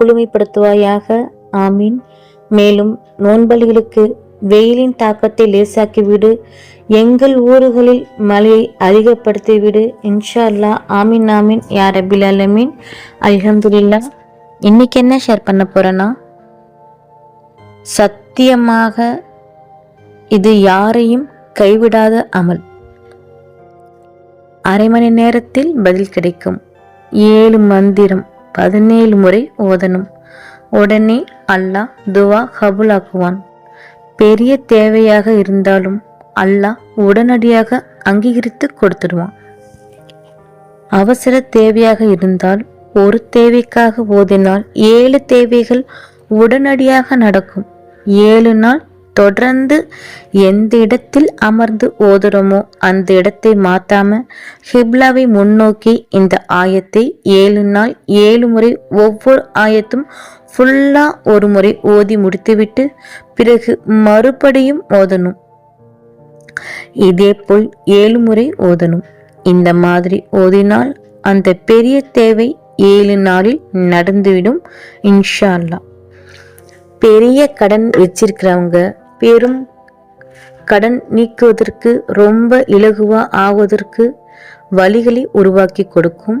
குளுமைப்படுத்துவாயாக. ஆமீன். மேலும் நோன்பலிகளுக்கு வெயிலின் தாக்கத்தை லேசாக்கிவிடு. எங்கள் ஊர்களில் மழையை அதிகப்படுத்திவிடு. இன்ஷா அல்லாஹ் ஆமீன் ஆமீன். யார் அபில் அலமீன் அல்ஹம்துலில்லா இன்னைக்கு என்ன ஷேர் பண்ண போறேன்னா சத்தியமாக இது யாரையும் கைவிடாத அமல். அரை மணி நேரத்தில் பதில் கிடைக்கும். ஏழு மந்திரம். பதினேழு முறை ஓதணும். உடனே அல்லாஹ் துவா கபுலாக்குவான். பெரிய தேவையாக இருந்தாலும் அல்லாஹ் உடனடியாக அங்கீகரித்து கொடுத்துடுவான். அவசர தேவையாக இருந்தால் ஒரு தேவைக்காக ஓதினால் ஏழு தேவைகள் உடனடியாக நடக்கும். ஏழு நாள் தொடர்ந்து எந்த இடத்தில் அமர்ந்து ஓதுறோமோ அந்த இடத்தை மாத்தாம ஹிப்லாவை முன்னோக்கி இந்த ஆயத்தை ஏழு நாள் ஏழு முறை ஒவ்வொரு ஆயத்தும் ஃபுல்லா ஒரு முறை ஓதி முடித்துவிட்டு பிறகு மறுபடியும் ஓதணும். இதேபோல் ஏழு முறை ஓதணும். இந்த மாதிரி ஓதினால் அந்த பெரிய தேவை ஏழு நாளில் நடந்துவிடும் இன்ஷா அல்லாஹ். பெரிய கடன் வச்சிருக்கிறவங்க பெரும் கடன் நீக்குவதற்கு ரொம்ப இலகுவா ஆவதற்கு வழிகளை உருவாக்கி கொடுக்கும்.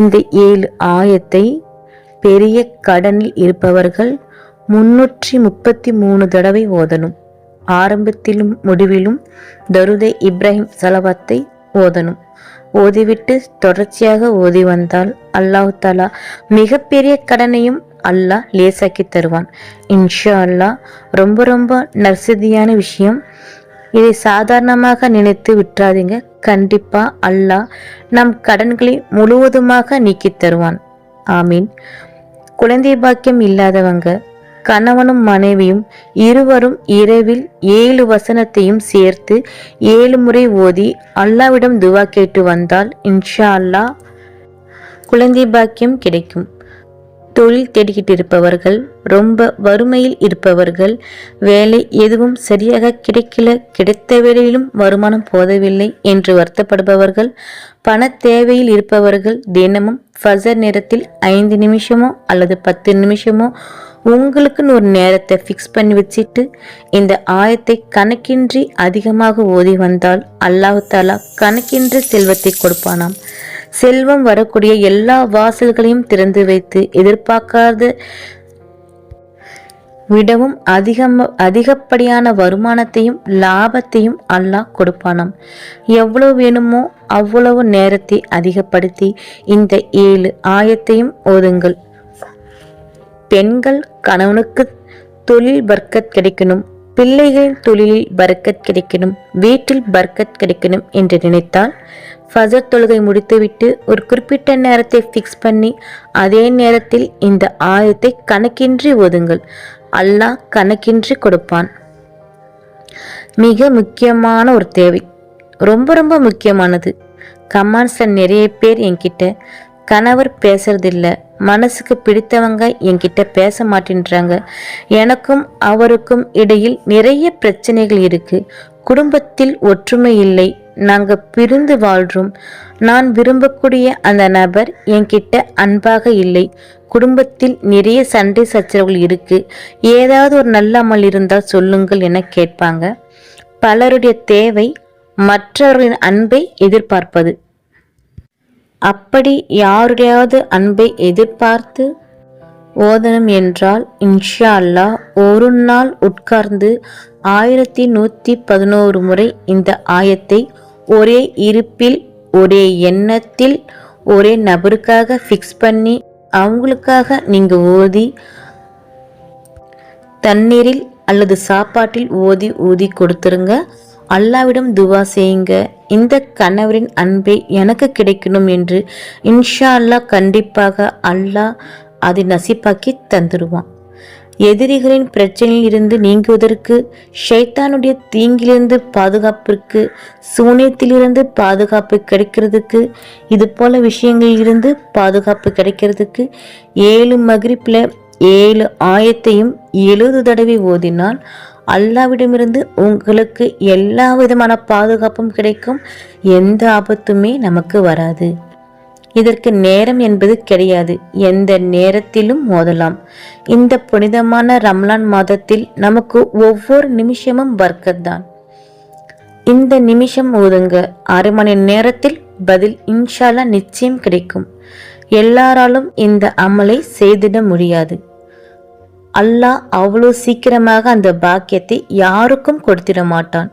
இந்த ஏழு ஆயத்தை பெரிய கடனில் இருப்பவர்கள் முன்னூற்றி முப்பத்தி மூணு தடவை ஓதணும். ஆரம்பத்திலும் முடிவிலும் தருதை இப்ராஹிம் சலவாத்தை ஓதணும். ஓதிவிட்டு தொடர்ச்சியாக ஓதி வந்தால் அல்லாஹு தாலா மிகப்பெரிய கடனையும் அல்லாஹ் லேசாக்கி தருவான். இன்ஷா அல்லாஹ் ரொம்ப ரொம்ப நர்சதியான விஷயம். இதை சாதாரணமாக நினைத்து விட்டுறாதீங்க. கண்டிப்பா அல்லாஹ் நம் கடன்களை முழுவதுமாக நீக்கி தருவான். ஆமீன். குழந்தை பாக்கியம் இல்லாதவங்க கணவனும் மனைவியும் இருவரும் இரவில் ஏழு வசனத்தையும் சேர்த்து ஏழு முறை ஓதி அல்லாவிடம் துவா கேட்டு வந்தால் இன்ஷா அல்லாஹ் குழந்தை பாக்கியம் கிடைக்கும். தொழில் தேடிக்கிட்டு இருப்பவர்கள் ரொம்ப வறுமையில் இருப்பவர்கள் வேலை எதுவும் சரியாக கிடைக்கல கிடைத்த வேலையிலும் வருமானம் போதவில்லை என்று வருத்தப்படுபவர்கள் பண தேவையில் இருப்பவர்கள் தினமும் ஃபசர் நேரத்தில் ஐந்து நிமிஷமோ அல்லது பத்து நிமிஷமோ உங்களுக்குன்னு ஒரு நேரத்தை ஃபிக்ஸ் பண்ணி வச்சுட்டு இந்த ஆயத்தை கணக்கின்றி அதிகமாக ஓதி வந்தால் அல்லாஹு தாலா கணக்கின்றி செல்வத்தை கொடுப்பானாம். செல்வம் வரக்கூடிய எல்லா வாசல்களையும் திறந்து வைத்து எதிர்பார்க்காத. விடவும் அதிகம் அதிகப்படியான வருமானத்தையும் லாபத்தையும் அல்லாஹ் கொடுப்பானாம். எவ்வளவு வேணுமோ அவ்வளவு நேரத்தை அதிகப்படுத்தி இந்த ஏழு ஆயத்தையும் ஓதுங்கள். பெண்கள் கணவனுக்கு தொழில் பர்க்கத் கிடைக்கணும். பிள்ளைகளின் தொழிலில் பர்க்கத் கிடைக்கணும் வீட்டில் பர்க்கத் கிடைக்கணும் என்று நினைத்தால் ஃபஜர் தொழுகை முடித்துவிட்டு ஒரு குறிப்பிட்ட நேரத்தை ஃபிக்ஸ் பண்ணி அதே நேரத்தில் இந்த ஆயத்தை கணக்கின்றி ஓதுங்கள். அல்லாஹ் கணக்கின்றி கொடுப்பான். மிக முக்கியமான ஒரு தேவை. ரொம்ப ரொம்ப முக்கியமானது. கமாண்ட்ஸில் நிறைய பேர் என்கிட்ட கணவர் பேசுறதில்ல மனசுக்கு பிடித்தவங்க என்கிட்ட பேச மாட்டேன்றாங்க. எனக்கும் அவருக்கும் இடையில் நிறைய பிரச்சனைகள் இருக்கு. குடும்பத்தில் ஒற்றுமை இல்லை. நாங்க பிரிந்து வாழ்றோம். நான் விரும்பக்கூடிய அந்த நபர் என்கிட்ட அன்பாக இல்லை. குடும்பத்தில் நிறைய சண்டை சச்சரவுகள் இருக்கு. ஏதாவது ஒரு நல்ல அமல் இருந்தால் சொல்லுங்கள் என கேட்பாங்க. பலருடைய தேவை மற்றவர்களின் அன்பை எதிர்பார்ப்பது. அப்படி யாருடையாவது அன்பை எதிர்பார்த்து ஓதனம் என்றால் இன்ஷா அல்லா ஒரு நாள் உட்கார்ந்து ஆயிரத்தி நூற்றி பதினோரு முறை இந்த ஆயத்தை ஒரே இருப்பில் ஒரே எண்ணத்தில் ஒரே நபருக்காக ஃபிக்ஸ் பண்ணி அவங்களுக்காக நீங்கள் ஓதி தண்ணீரில் அல்லது சாப்பாட்டில் ஓதி ஊதி கொடுத்துருங்க. அல்லாவிடம் துவா செய்யுங்க. இந்த கணவரின் அன்பை எனக்கு கிடைக்கணும் என்று இன்ஷா அல்லாஹ் கண்டிப்பாக அல்லாஹ் அதை நசிப்பாக்கி தந்துடுவான் எதிரிகளின் பிரச்சனையில் இருந்து நீங்குவதற்கு ஷைத்தானுடைய தீங்கிலிருந்து பாதுகாப்பிற்கு சூனியத்திலிருந்து பாதுகாப்பு கிடைக்கிறதுக்கு இது போல விஷயங்களில் இருந்து பாதுகாப்பு கிடைக்கிறதுக்கு ஏழு மகிழ்ப்பில் ஏழு ஆயத்தையும் எழுபது தடவை ஓதினால் அல்லாவிடமிருந்து உங்களுக்கு எல்லா விதமான பாதுகாப்பும் கிடைக்கும். எந்த ஆபத்துமே நமக்கு வராது. இதற்கு நேரம் என்பது கிடையாது. எந்த நேரத்திலும் மோதலாம். இந்த புனிதமான ரம்லான் மாதத்தில் நமக்கு ஒவ்வொரு நிமிஷமும் வர்க்கத் தான் இந்த நிமிஷம் ஓதுங்க அரை மணி நேரத்தில் பதில் இன்ஷால்லா நிச்சயம் கிடைக்கும். எல்லாராலும் இந்த அமலை செய்திட முடியாது. அல்லாஹ் அவ்வளோ சீக்கிரமாக அந்த பாக்கியத்தை யாருக்கும் கொடுத்திட மாட்டான்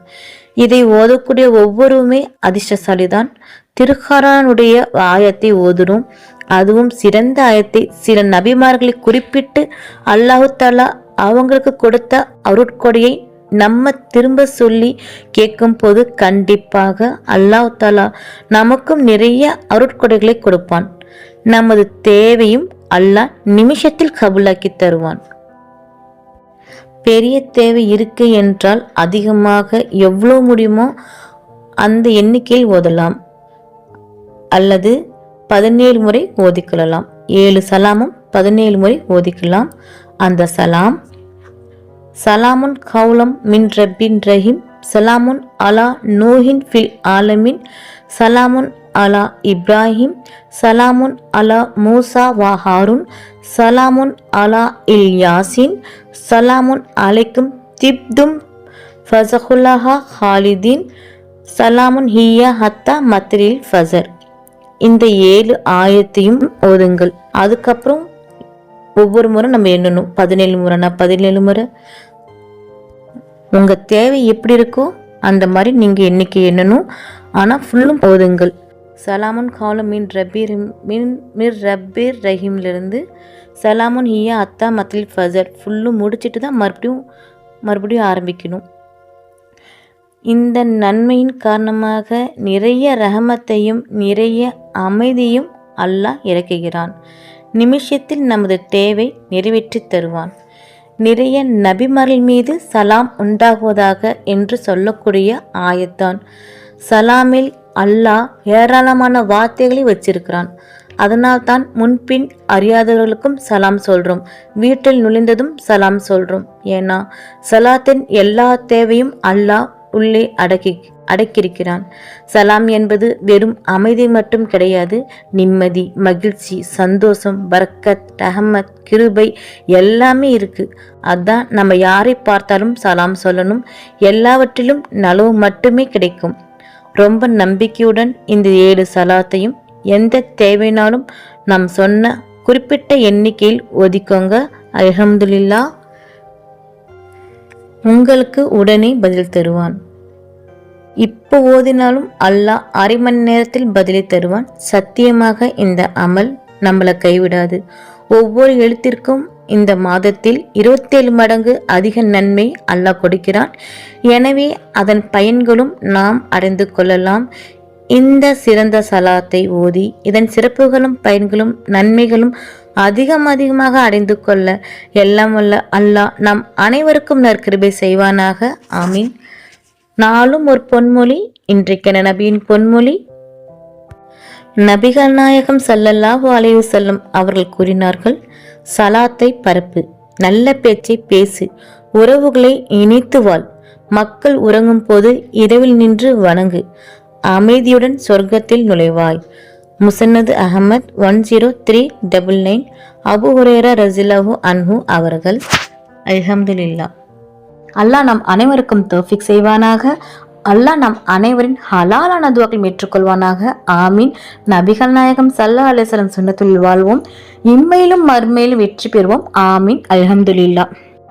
இதை ஓதக்கூடிய ஒவ்வொருவருமே அதிர்ஷ்டசாலிதான். திருஹரானுடைய ஆயத்தை ஓதுறோம். அதுவும் சிறந்த ஆயத்தை சில நபிமார்களை குறிப்பிட்டு அல்லாஹு தாலா அவங்களுக்கு கொடுத்த அருட்கொடையை நம்ம திரும்ப சொல்லி கேட்கும் போது கண்டிப்பாக அல்லாஹ் தாலா நமக்கும் நிறைய அருட்கொடைகளை கொடுப்பான். நமது தேவையும் அல்லாஹ் நிமிஷத்தில் கபுலாக்கி தருவான். பெரிய தேவை இருக்கு என்றால் அதிகமாக எவ்வளோ முடியுமோ அந்த எண்ணிக்கையில் ஓதலாம். அல்லது பதினேழு முறை ஓதிக்கொள்ளலாம். ஏழு சலாமும் பதினேழு முறை ஓதிக்கலாம். அந்த சலாம் சலாமுன் கவுலம் மின் ரப்பின் ரஹீம் சலாமுன் அலா நூஹின் ஃபில் ஆலமின் சலாமுன் அலா இப்ராஹிம் சலாமுன் அலா மூசா வா ஹாருன் சலாமுன் அலா இல் யாசின் சலாமுன் அலைக்கும் திப்தும் ஃபசகுல்லாஹா ஹாலிதீன் சலாமுன் ஹியா ஹத்தா மத்ரில் ஃபசர் இந்த ஏழு ஆயத்தையும் ஓதுங்கள். அதுக்கப்புறம் ஒவ்வொரு முறை நம்ம எண்ணணும். பதினேழு முறைனா பதினேழு முறை. உங்கள் தேவை எப்படி இருக்கோ அந்த மாதிரி நீங்கள் எண்ணிக்கை எண்ணணும். ஆனால் ஃபுல்லும் ஓதுங்கள். சலாமுன் காலம் மீன் ரபீர் மீன் மிர் ரபீர் ரஹீம்லேருந்து சலாமுன் ஹியா அத்தா மத்தில் ஃபசர் ஃபுல்லும் முடிச்சிட்டு தான் மறுபடியும் மறுபடியும் ஆரம்பிக்கணும். இந்த நன்மையின் காரணமாக நிறைய ரகமத்தையும் நிறைய அமைதியும் அல்லாஹ் இறக்குகிறான். நிமிஷத்தில் நமது தேவை நிறைவேற்றி தருவான். நிறைய நபிமர்கள் மீது சலாம் உண்டாகுவதாக என்று சொல்லக்கூடிய ஆயத்தான். சலாமில் அல்லாஹ் ஏராளமான வார்த்தைகளை வச்சிருக்கிறான். அதனால் தான் முன்பின் அறியாதவர்களுக்கும் சலாம் சொல்றோம். வீட்டில் நுழைந்ததும் சலாம் சொல்றோம். ஏன்னா சலாத்தின் எல்லா தேவையும் அல்லாஹ் உள்ளே அடக்கி அடக்கியிருக்கிறான். சலாம் என்பது வெறும் அமைதி மட்டும் கிடையாது நிம்மதி மகிழ்ச்சி சந்தோஷம் பரக்கத் ரஹமத் கிருபை எல்லாமே இருக்கு. அதான் நம்ம யாரை பார்த்தாலும் சலாம் சொல்லணும். எல்லாவற்றிலும் நலவு மட்டுமே கிடைக்கும். ரொம்ப நம்பிக்கையுடன் இந்த ஏழு சலாத்தையும் எந்த தேவைனாலும் நாம் சொன்ன குறிப்பிட்ட எண்ணிக்கையில் ஒதுக்கோங்க. அலமதுல்லா உங்களுக்கு உடனே பதில் தருவான். இப்போ ஓதினாலும் அல்லாஹ் அரை மணி நேரத்தில் பதிலை தருவான். சத்தியமாக இந்த அமல் நம்மளை கைவிடாது. ஒவ்வொரு எழுத்திற்கும் இந்த மாதத்தில் இருபத்தேழு மடங்கு அதிக நன்மை அல்லாஹ் கொடுக்கிறான். எனவே அதன் பயன்களும் நாம் அறிந்து கொள்ளலாம். இந்த சிறந்த சலாத்தை ஓதி இதன் சிறப்புகளும் பயன்களும் நன்மைகளும் அதிகம் அதிகமாக அடைந்து கொள்ள எல்லாம் வல்ல அல்லாஹ் நம் அனைவருக்கும் நற்கிருபை செய்வானாக. ஆமீன். நாளும் ஒரு பொன்மொழி இன்றைக்கென நபியின் பொன்மொழி. நபிகள் நாயகம் சல்லல்லாஹு அலைவு செல்லும் அவர்கள் கூறினார்கள் சலாத்தை பரப்பு நல்ல பேச்சை பேசு உறவுகளை இணைத்து வாழ். மக்கள் உறங்கும் போது இரவில் நின்று வணங்கு. அமைதியுடன் சொர்க்கத்தில் நுழைவாய். முசன்னது Ahmad one zero three double nine Abu Hurairah ரசிலாஹு அன்ஹு அவர்கள் அல்ஹம்துலில்லா. அல்லாஹ் நம் அனைவருக்கும் தோஃபிக் செய்வானாக. அல்லாஹ் நம் அனைவரின் ஹலாலான துவாக்கள் ஏற்றுக்கொள்வானாக. ஆமீன். நபிகள் நாயகம் சல்லா அலிஸ்லம் சுண்ணத்துள் வாழ்வோம். இம்மையிலும் மறுமையிலும் வெற்றி பெறுவோம். ஆமீன். அல்ஹம்துலில்லா.